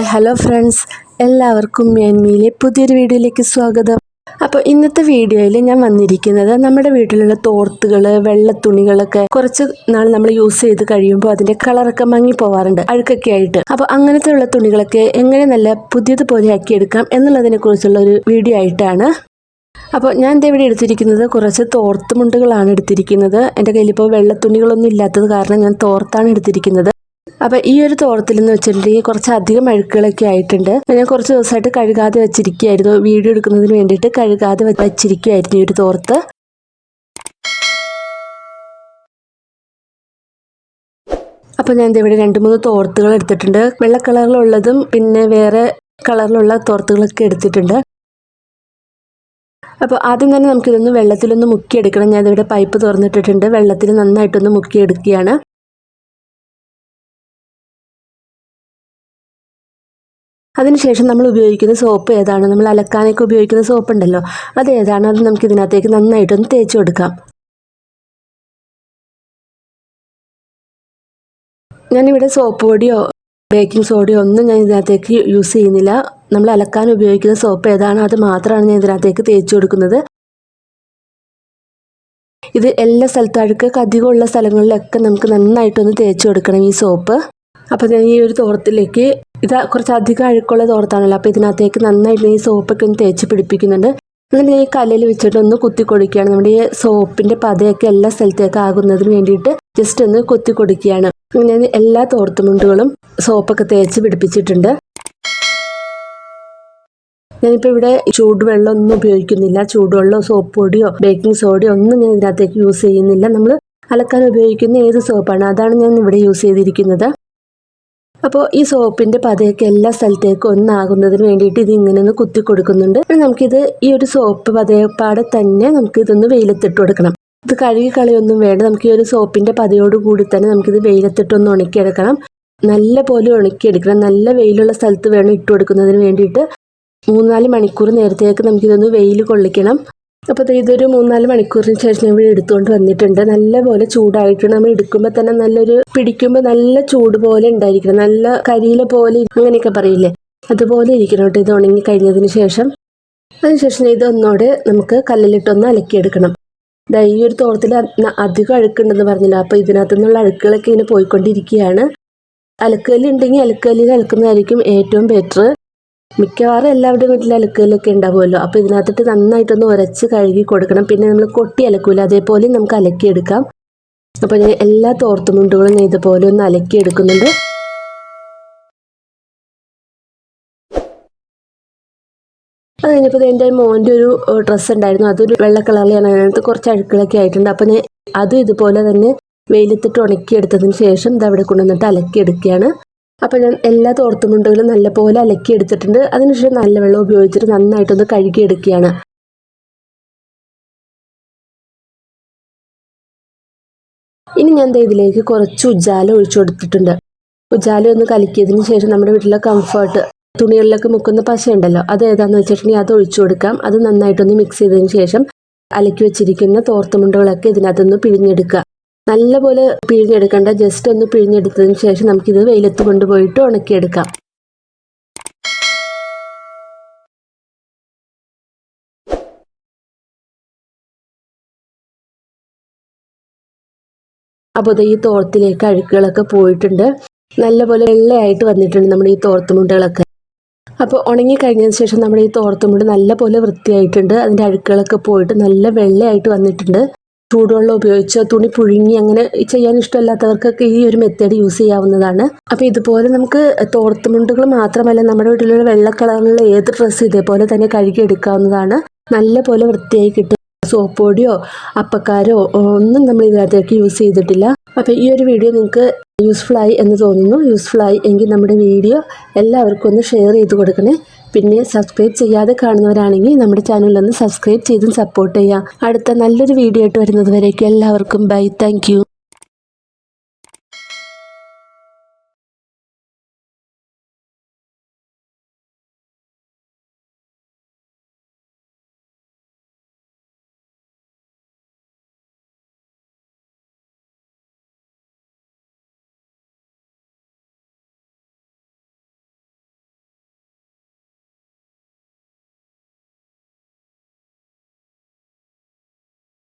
Hi hello friends. എല്ലാവർക്കും മേന്മയിലെ പുതിയൊരു വീഡിയോയിലേക്ക് സ്വാഗതം. അപ്പോൾ ഇന്നത്തെ വീഡിയോയിൽ ഞാൻ വന്നിരിക്കുന്നത് നമ്മുടെ വീട്ടിലുള്ള തോർത്തുകൾ വെള്ളത്തുണികളൊക്കെ കുറച്ച് നാൾ നമ്മൾ യൂസ് ചെയ്ത് കഴിയുമ്പോൾ അതിന്റെ കളറൊക്കെ മങ്ങി പോവാറുണ്ട് അഴുക്കൊക്കെ ആയിട്ട്. അപ്പോൾ അങ്ങനത്തെ ഉള്ള തുണികളൊക്കെ എങ്ങനെ നല്ല പുതിയതുപോലെ ആക്കിയെടുക്കാം എന്നുള്ളതിനെ കുറിച്ചുള്ള ഒരു വീഡിയോ ആയിട്ടാണ്. അപ്പോൾ ഞാൻ ഇവിടെ എടുത്തിരിക്കുന്നത് കുറച്ച് തോർത്തുമുണ്ടുകളാണ് എടുത്തിരിക്കുന്നത്. എന്റെ കയ്യിലിപ്പോൾ വെള്ളത്തുണികളൊന്നും ഇല്ലാത്തത് കാരണം ഞാൻ തോർത്താണ് എടുത്തിരിക്കുന്നത്. അപ്പോൾ ഈ ഒരു തോളത്തിൽ എന്ന് വെച്ചിട്ടുണ്ടെങ്കിൽ കുറച്ച് അധികം അഴുക്കുകളൊക്കെ ആയിട്ടുണ്ട്. ഞാൻ കുറച്ച് ദിവസമായിട്ട് കഴുകാതെ വെച്ചിരിക്കുകയായിരുന്നു. വീഡിയോ എടുക്കുന്നതിന് വേണ്ടിയിട്ട് കഴുകാതെ വെച്ചിരിക്കുകയായിരുന്നു ഈ ഒരു തോർത്ത്. അപ്പോൾ ഞാൻ ഇവിടെ രണ്ട് മൂന്ന് തോർത്തുകൾ എടുത്തിട്ടുണ്ട്. വെള്ള കളറിലുള്ളതും പിന്നെ വേറെ കളറിലുള്ള തോർത്തുകളൊക്കെ എടുത്തിട്ടുണ്ട്. അപ്പോൾ ആദ്യം തന്നെ നമുക്കിതൊന്ന് വെള്ളത്തിലൊന്ന് മുക്കിയെടുക്കണം. ഞാനിവിടെ പൈപ്പ് തുറന്നിട്ടിട്ടുണ്ട്. വെള്ളത്തിൽ നന്നായിട്ടൊന്ന് മുക്കിയെടുക്കുകയാണ്. അതിനുശേഷം നമ്മൾ ഉപയോഗിക്കുന്ന സോപ്പ് ഏതാണ്? നമ്മൾ അലക്കാനൊക്കെ ഉപയോഗിക്കുന്ന സോപ്പ് ഉണ്ടല്ലോ. അത് ഏതാണ്? അത് നമുക്ക് ഇതിനകത്തേക്ക് നന്നായിട്ടൊന്ന് തേച്ച് കൊടുക്കാം. ഞാനിവിടെ സോപ്പ് പൊടിയോ ബേക്കിംഗ് സോഡയോ ഒന്നും ഞാൻ ഇതിനകത്തേക്ക് യൂസ് ചെയ്യുന്നില്ല. നമ്മൾ അലക്കാൻ ഉപയോഗിക്കുന്ന സോപ്പ് ഏതാണോ അത് മാത്രമാണ് ഞാൻ ഇതിനകത്തേക്ക് തേച്ച് കൊടുക്കുന്നത്. ഇത് എല്ലാ സ്ഥലത്തും അഴുക്കൊക്കെ അധികമുള്ള സ്ഥലങ്ങളിലൊക്കെ നമുക്ക് നന്നായിട്ടൊന്ന് തേച്ച് കൊടുക്കണം ഈ സോപ്പ് അപ്പോൾ ഞാൻ ഈ ഒരു തോർത്തിലേക്ക് ഇത് കുറച്ച് അധികം അഴുക്കുള്ള തോർത്താണല്ലോ. അപ്പോൾ ഇതിനകത്തേക്ക് നന്നായിട്ട് ഈ സോപ്പൊക്കെ ഒന്ന് തേച്ച് പിടിപ്പിക്കുന്നുണ്ട്. എന്നിട്ട് ഈ കല്ലിൽ വെച്ചിട്ട് ഒന്ന് കുത്തി കൊടുക്കുകയാണ്. നമ്മുടെ ഈ സോപ്പിന്റെ പതയൊക്കെ എല്ലാ സ്ഥലത്തേക്ക് ആകുന്നതിന് വേണ്ടിയിട്ട് ജസ്റ്റ് ഒന്ന് കുത്തി കൊടുക്കുകയാണ്. ഞാൻ എല്ലാ തോർത്തുമുണ്ടുകളും സോപ്പൊക്കെ തേച്ച് പിടിപ്പിച്ചിട്ടുണ്ട്. ഞാനിപ്പോൾ ഇവിടെ ചൂടുവെള്ളം ഒന്നും ഉപയോഗിക്കുന്നില്ല. ചൂടുവെള്ളമോ സോപ്പ് പൊടിയോ ബേക്കിംഗ് സോഡയോ ഒന്നും ഞാൻ ഇതിനകത്തേക്ക് യൂസ് ചെയ്യുന്നില്ല. നമ്മൾ അലക്കാൻ ഉപയോഗിക്കുന്ന ഏത് സോപ്പാണ്? അതാണ് ഞാൻ ഇവിടെ യൂസ് ചെയ്തിരിക്കുന്നത്. അപ്പോൾ ഈ സോപ്പിന്റെ പതയൊക്കെ എല്ലാ സ്ഥലത്തേക്കും ഒന്നാകുന്നതിന് വേണ്ടിയിട്ട് ഇത് ഇങ്ങനെ ഒന്ന് കുത്തി കൊടുക്കുന്നുണ്ട്. നമുക്കിത് ഈ ഒരു സോപ്പ് പതയപ്പാടെ തന്നെ നമുക്ക് ഇതൊന്ന് വെയിലത്തിട്ട് കൊടുക്കണം. ഇത് കഴുകി കളയൊന്നും വേണ്ട. നമുക്ക് ഈ ഒരു സോപ്പിന്റെ പതയോട് കൂടി തന്നെ നമുക്കിത് വെയിലത്തിട്ടൊന്ന് ഉണക്കിയെടുക്കണം. നല്ല പോലെ ഉണക്കിയെടുക്കണം. നല്ല വെയിലുള്ള സ്ഥലത്ത് വേണം ഇട്ട് കൊടുക്കുന്നതിന് വേണ്ടിയിട്ട്. മൂന്നാൽ മണിക്കൂർ നേരത്തേക്ക് നമുക്കിതൊന്ന് വെയിൽ കൊള്ളിക്കണം. അപ്പോൾ ഇതൊരു മൂന്നാൽ മണിക്കൂറിന് ശേഷം ഇവിടെ എടുത്തുകൊണ്ട് വന്നിട്ടുണ്ട്. നല്ലപോലെ ചൂടായിട്ട് നമ്മൾ എടുക്കുമ്പോൾ തന്നെ നല്ലൊരു പിടിക്കുമ്പോൾ നല്ല ചൂട് പോലെ ഉണ്ടായിരിക്കണം. നല്ല കരിയില പോലെ അങ്ങനെയൊക്കെ പറയില്ലേ? അതുപോലെ ഇരിക്കണം കേട്ടോ. ഇത് ഉണങ്ങി കഴിഞ്ഞതിന് ശേഷം. അതിനുശേഷം ഇത് ഒന്നോടെ നമുക്ക് കല്ലിലിട്ടൊന്ന് അലക്കിയെടുക്കണം. ഈ ഒരു തോർത്തിൽ അ- അധികം അഴുക്കുണ്ടെന്ന് പറഞ്ഞില്ല? അപ്പോൾ ഇതിനകത്തു നിന്നുള്ള അഴുക്കുകളൊക്കെ ഇങ്ങനെ പോയിക്കൊണ്ടിരിക്കുകയാണ്. അലക്കല്ലുണ്ടെങ്കിൽ അലക്കല്ലിൽ അലക്കുന്നതായിരിക്കും ഏറ്റവും ബെറ്റർ മിക്കവാറും എല്ലാവരുടെയും വീട്ടിൽ അലക്കലൊക്കെ ഉണ്ടാവുമല്ലോ. അപ്പോൾ ഇതിനകത്തിട്ട് നന്നായിട്ടൊന്ന് ഉരച്ച് കഴുകി കൊടുക്കണം. പിന്നെ നമ്മൾ കൊട്ടി അലക്കൂല. അതേപോലെ നമുക്ക് അലക്കിയെടുക്കാം. അപ്പോൾ ഞാൻ എല്ലാ തോർത്തുമുണ്ടുകളും ഞാൻ ഇതുപോലെ ഒന്ന് അലക്കിയെടുക്കുന്നുണ്ട്. അത് കഴിഞ്ഞപ്പോൾ എന്റെ മോന്റെ ഒരു ഡ്രസ്സ് ഉണ്ടായിരുന്നു. അതൊരു വെള്ള കളറിലാണ് അതിനകത്ത് കുറച്ച് അഴുക്കളൊക്കെ ആയിട്ടുണ്ട്. അപ്പോൾ ഞാൻ അതും ഇതുപോലെ തന്നെ വെയിലത്തിട്ട് ഉണക്കിയെടുത്തതിന് ശേഷം ഇത് അവിടെ കൊണ്ടുവന്നിട്ട് അലക്കിയെടുക്കുകയാണ്. അപ്പോൾ ഞാൻ എല്ലാ തോർത്തുമുണ്ടുകളും നല്ലപോലെ അലക്കിയെടുത്തിട്ടുണ്ട് അതിനുശേഷം നല്ല വെള്ളം ഉപയോഗിച്ചിട്ട് നന്നായിട്ടൊന്ന് കഴുകിയെടുക്കുകയാണ് ഇനി ഞാൻ ഇതിലേക്ക് കുറച്ച് ഉജാല ഒഴിച്ചു കൊടുത്തിട്ടുണ്ട്. ഉജാല ഒന്ന് കലക്കിയതിന് ശേഷം നമ്മുടെ വീട്ടിലെ കംഫർട്ട് തുണികളിലൊക്കെ മുക്കുന്ന പശ ഉണ്ടല്ലോ അത് ഏതാന്ന് വെച്ചിട്ടുണ്ടെങ്കിൽ അത് ഒഴിച്ചു കൊടുക്കാം. അത് നന്നായിട്ടൊന്ന് മിക്സ് ചെയ്തതിന് ശേഷം അലക്കി വെച്ചിരിക്കുന്ന തോർത്തുമുണ്ടുകളൊക്കെ ഇതിനകത്തൊന്ന് പിഴിഞ്ഞെടുക്കുക. നല്ലപോലെ പിഴിഞ്ഞെടുക്കേണ്ട. ജസ്റ്റ് ഒന്ന് പിഴിഞ്ഞെടുത്തതിന് ശേഷം നമുക്കിത് വെയിലത്ത് കൊണ്ടുപോയിട്ട് ഉണക്കിയെടുക്കാം. അപ്പോൾ ഈ തോർത്തിലേക്ക് അഴുക്കുകളൊക്കെ പോയിട്ടുണ്ട്. നല്ലപോലെ വെള്ളയായിട്ട് വന്നിട്ടുണ്ട് നമ്മുടെ ഈ തോർത്തുമുണ്ടുകളൊക്കെ. അപ്പോൾ ഉണങ്ങി കഴിഞ്ഞതിന് ശേഷം നമ്മുടെ ഈ തോർത്തുമുണ്ട് നല്ലപോലെ വൃത്തിയായിട്ടുണ്ട്. അതിന്റെ അഴുക്കുകളൊക്കെ പോയിട്ട് നല്ല വെള്ളയായിട്ട് വന്നിട്ടുണ്ട്. ചൂടുവെള്ളം ഉപയോഗിച്ച് തുണി പുഴുങ്ങി അങ്ങനെ ചെയ്യാൻ ഇഷ്ടമല്ലാത്തവർക്കൊക്കെ ഈ ഒരു മെത്തേഡ് യൂസ് ചെയ്യാവുന്നതാണ്. അപ്പോൾ ഇതുപോലെ നമുക്ക് തോർത്തുമുണ്ടുകൾ മാത്രമല്ല നമ്മുടെ വീട്ടിലുള്ള വെള്ള കളറിലുള്ള ഏത് ഡ്രസ്സ് ഇതേപോലെ തന്നെ കഴുകി എടുക്കാവുന്നതാണ്. നല്ല പോലെ വൃത്തിയായി കിട്ടും. സോപ്പ് പൊടിയോ അപ്പക്കാരോ ഒന്നും നമ്മൾ ഇതിനകത്തേക്ക് യൂസ് ചെയ്തിട്ടില്ല. അപ്പോൾ ഈ ഒരു വീഡിയോ നിങ്ങൾക്ക് യൂസ്ഫുൾ ആയി എന്ന് തോന്നുന്നു. യൂസ്ഫുൾ ആയി എങ്കിൽ നമ്മുടെ വീഡിയോ എല്ലാവർക്കും ഒന്ന് ഷെയർ ചെയ്ത് കൊടുക്കണേ. പിന്നെ സബ്സ്ക്രൈബ് ചെയ്യാതെ കാണുന്നവരാണെങ്കിൽ നമ്മുടെ ചാനൽ ഒന്ന് സബ്സ്ക്രൈബ് ചെയ്തും സപ്പോർട്ട് ചെയ്യാം. അടുത്ത നല്ലൊരു വീഡിയോ ആയിട്ട് വരുന്നത് വരേക്കും. എല്ലാവർക്കും ബൈ താങ്ക്